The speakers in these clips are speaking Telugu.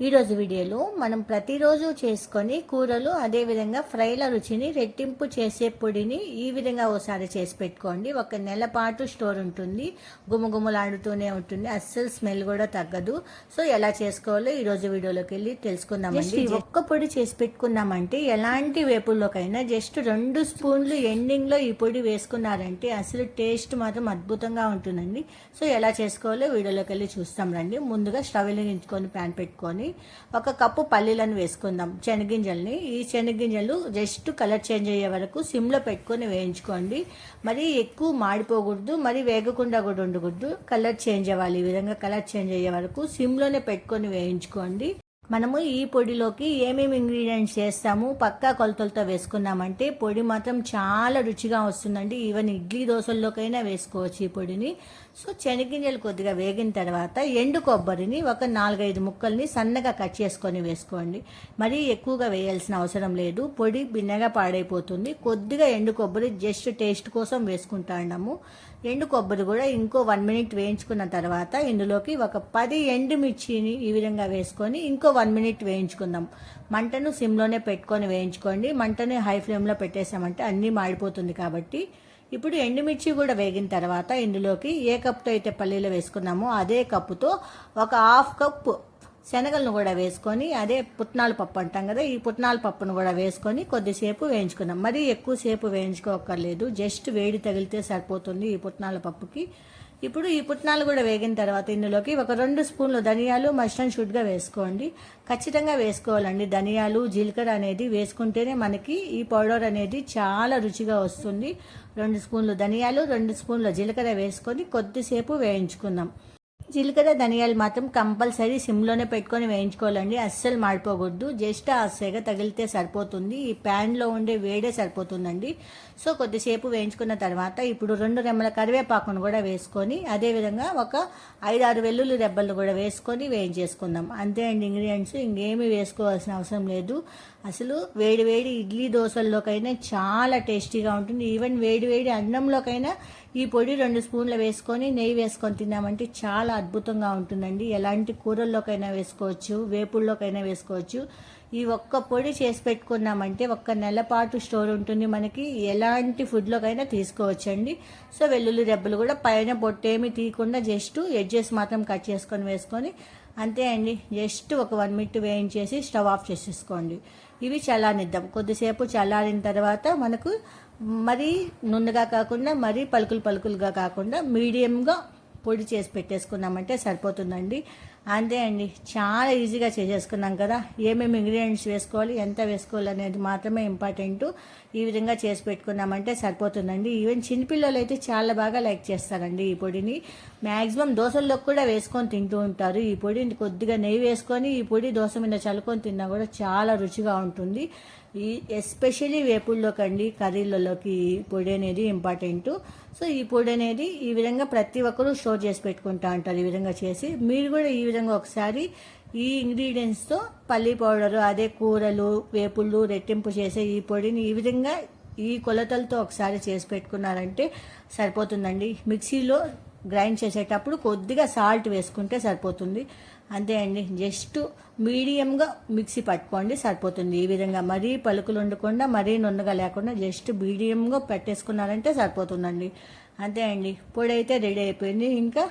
ఈరోజు వీడియోలో మనం ప్రతిరోజు చేసుకొని కూరలు అదేవిధంగా ఫ్రైల రుచిని రెట్టింపు చేసే పొడిని ఈ విధంగా ఓసారి చేసి పెట్టుకోండి. ఒక నెల పాటు స్టోర్ ఉంటుంది. గుమగుమలాడుతూనే ఉంటుంది. అస్సలు స్మెల్ కూడా తగ్గదు. సో ఎలా చేసుకోవాలో ఈరోజు వీడియోలోకి వెళ్ళి తెలుసుకుందామండి. ఒక్క పొడి చేసి పెట్టుకున్నామంటే ఎలాంటి వేపుల్లోకైనా జస్ట్ రెండు స్పూన్లు ఎండింగ్లో ఈ పొడి వేసుకున్నారంటే అసలు టేస్ట్ మాత్రం అద్భుతంగా ఉంటుందండి. సో ఎలా చేసుకోవాలో వీడియోలోకి వెళ్ళి చూస్తాం రండి. ముందుగా స్టవ్ వెలిగించుకొని ప్యాన్ పెట్టుకొని ఒక కప్పు పల్లీలను వేసుకుందాం శనగింజల్ని. ఈ శనగింజలు జస్ట్ కలర్ చేంజ్ అయ్యే వరకు సిమ్లో పెట్టుకొని వేయించుకోండి. మరి ఎక్కువ మాడిపోకూడదు మరి వేగకుండా కూడా ఉండకూడదు. కలర్ చేంజ్ అవ్వాలి ఈ విధంగా కలర్ చేంజ్ అయ్యే వరకు సిమ్లోనే పెట్టుకొని వేయించుకోండి. మనము ఈ పొడిలోకి ఏమేమి ఇంగ్రీడియంట్స్ చేస్తాము? పక్కా కొలతలతో వేసుకున్నామంటే పొడి మాత్రం చాలా రుచిగా వస్తుందండి. ఈవెన్ ఇడ్లీ దోశల్లోకైనా వేసుకోవచ్చు ఈ పొడిని. సో శనగింజలు కొద్దిగా వేగిన తర్వాత ఎండు కొబ్బరిని ఒక నాలుగైదు ముక్కల్ని సన్నగా కట్ చేసుకొని వేసుకోండి. మరీ ఎక్కువగా వేయాల్సిన అవసరం లేదు. పొడి బిన్నగా పాడైపోతుంది. కొద్దిగా ఎండు కొబ్బరి జస్ట్ టేస్ట్ కోసం వేసుకుంటాము ఎండు కొబ్బరి కూడా ఇంకో వన్ మినిట్ వేయించుకున్న తర్వాత ఇందులోకి ఒక పది ఎండు మిర్చిని ఈ విధంగా వేసుకొని ఇంకో వన్ మినిట్ వేయించుకుందాం. మంటను సిమ్లోనే పెట్టుకొని వేయించుకోండి. మంటని హై ఫ్లేమ్లో పెట్టేసామంటే అన్నీ మాడిపోతుంది కాబట్టి ఇప్పుడు ఎండుమిర్చి కూడా వేగిన తర్వాత ఇందులోకి ఏ కప్తో అయితే పల్లీలు వేసుకున్నామో అదే కప్పుతో ఒక హాఫ్ కప్ శనగలను కూడా వేసుకొని అదే పుట్నాల పప్పు అంటాం కదా ఈ పుట్నాల పప్పును కూడా వేసుకొని కొద్దిసేపు వేయించుకున్నాం మరీ ఎక్కువసేపు వేయించుకోకర్లేదు జస్ట్ వేడి తగిలితే సరిపోతుంది ఈ పుట్నాల పప్పుకి. ఇప్పుడు ఈ పుట్నాలు కూడా వేగిన తర్వాత ఇందులోకి ఒక రెండు స్పూన్లు ధనియాలు మస్టర్డ్ షుడ్గా వేసుకోండి. ఖచ్చితంగా వేసుకోవాలండి. ధనియాలు జీలకర్ర అనేది వేసుకుంటేనే మనకి ఈ పౌడర్ అనేది చాలా రుచిగా వస్తుంది. రెండు స్పూన్లు ధనియాలు రెండు స్పూన్ల జీలకర్ర వేసుకొని కొద్దిసేపు వేయించుకుందాం. జీలకర్ర ధనియాలు మాత్రం కంపల్సరీ సిమ్లోనే పెట్టుకొని వేయించుకోవాలండి. అస్సలు మాడిపోకూడదు. జస్ట్ ఆ సెగ తగిలితే సరిపోతుంది. ఈ ప్యాన్లో ఉండే వేడే సరిపోతుందండి. సో కొద్దిసేపు వేయించుకున్న తర్వాత ఇప్పుడు రెండు రెమ్మల కరివేపాకును కూడా వేసుకొని అదేవిధంగా ఒక ఐదు ఆరు వెల్లుల్లి రెబ్బలు కూడా వేసుకొని వేయించేసుకుందాం. అంతే అండి ఇంగ్రీడియంట్స్. ఇంకేమీ వేసుకోవాల్సిన అవసరం లేదు. అసలు వేడి వేడి ఇడ్లీ దోశల్లోకైనా చాలా టేస్టీగా ఉంటుంది. ఈవెన్ వేడి వేడి అన్నంలోకైనా ఈ పొడి రెండు స్పూన్లు వేసుకొని నెయ్యి వేసుకొని తిన్నామంటే చాలా అద్భుతంగా ఉంటుందండి. ఎలాంటి కూరల్లోకైనా వేసుకోవచ్చు వేపుల్లోకైనా వేసుకోవచ్చు. ఈ ఒక్క పొడి చేసి పెట్టుకున్నామంటే ఒక్క నెల పాటు స్టోర్ ఉంటుంది మనకి. ఎలాంటి ఫుడ్లోకైనా తీసుకోవచ్చండి. సో వెల్లుల్లి రెబ్బలు కూడా పైన పొట్టేమి తీయకుండా జస్ట్ ఎడ్జెస్ మాత్రం కట్ చేసుకొని వేసుకొని అంతే అండి. జస్ట్ ఒక వన్ మినిట్ వేయించేసి స్టవ్ ఆఫ్ చేసేసుకోండి. ఇవి చల్లారిద్దాం. కొద్దిసేపు చల్లారిన తర్వాత మనకు మరీ నున్నగా కాకుండా మరీ పలుకులు పలుకులుగా కాకుండా మీడియంగా పొడి చేసి పెట్టేసుకున్నామంటే సరిపోతుందండి. అంతే అండి. చాలా ఈజీగా చేసేసుకున్నాం కదా. ఏమేమి ఇంగ్రీడియంట్స్ వేసుకోవాలి ఎంత వేసుకోవాలి అనేది మాత్రమే ఇంపార్టెంట్. ఈ విధంగా చేసి పెట్టుకున్నామంటే సరిపోతుందండి. ఈవెన్ చిన్నపిల్లలు అయితే చాలా బాగా లైక్ చేస్తారండి ఈ పొడిని. మ్యాక్సిమం దోశల్లో కూడా వేసుకొని తింటూ ఉంటారు. ఈ పొడిని కొద్దిగా నెయ్యి వేసుకొని ఈ పొడి దోశ మీద చల్లుకొని తిన్నా కూడా చాలా రుచిగా ఉంటుంది. ఈ ఎస్పెషలీ వేపుల్లోకండి కర్రీలలోకి ఈ పొడి అనేది ఇంపార్టెంట్. సో ఈ పొడి అనేది ఈ విధంగా ప్రతి ఒక్కరూ స్టోర్ చేసి పెట్టుకుంటా ఉంటారు ఈ విధంగా చేసి. మీరు కూడా ఈ విధంగా ఒకసారి ఈ ఇంగ్రీడియంట్స్తో పల్లీ పౌడరు అదే కూరలు వేపుళ్ళు రెట్టింపు చేసే ఈ పొడిని ఈ విధంగా ఈ కొలతలతో ఒకసారి చేసి పెట్టుకున్నారంటే సరిపోతుందండి. మిక్సీలో గ్రైండ్ చేసేటప్పుడు కొద్దిగా సాల్ట్ వేసుకుంటే సరిపోతుంది. అంతే అండి. జస్ట్ మీడియంగా మిక్సీ పట్టుకోండి సరిపోతుంది. ఈ విధంగా మరీ పలుకులు ఉండకుండా మరీ నున్నగా లేకుండా జస్ట్ మీడియంగా పెట్టేసుకున్నారంటే సరిపోతుందండి. అంతే అండి. పొడి అయితే రెడీ అయిపోయింది. ఇంకా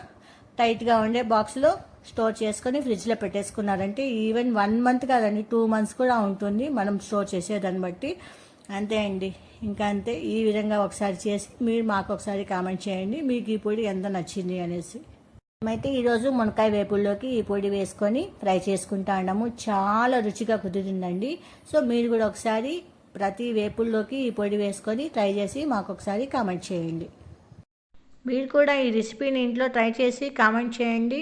టైట్గా ఉండే బాక్స్లో స్టోర్ చేసుకొని ఫ్రిడ్జ్లో పెట్టేసుకున్నారంటే ఈవెన్ వన్ మంత్ కాదండి టూ మంత్స్ కూడా ఉంటుంది మనం స్టోర్ చేసేదాన్ని బట్టి. అంతే అండి. ఇంకా అంతే ఈ విధంగా ఒకసారి చేసి మీరు మాకు ఒకసారి కామెంట్ చేయండి మీకు ఈ పొడి ఎంత నచ్చింది అనేసి. మేమైతే ఈరోజు మునక్కాయ వేపుల్లోకి ఈ పొడి వేసుకొని ఫ్రై చేసుకుంటా ఉన్నాము. చాలా రుచిగా కుదిరిందండి. సో మీరు కూడా ఒకసారి ప్రతి వేపుల్లోకి ఈ పొడి వేసుకొని ట్రై చేసి మాకు ఒకసారి కామెంట్ చేయండి. మీరు కూడా ఈ రెసిపీని ఇంట్లో ట్రై చేసి కామెంట్ చేయండి.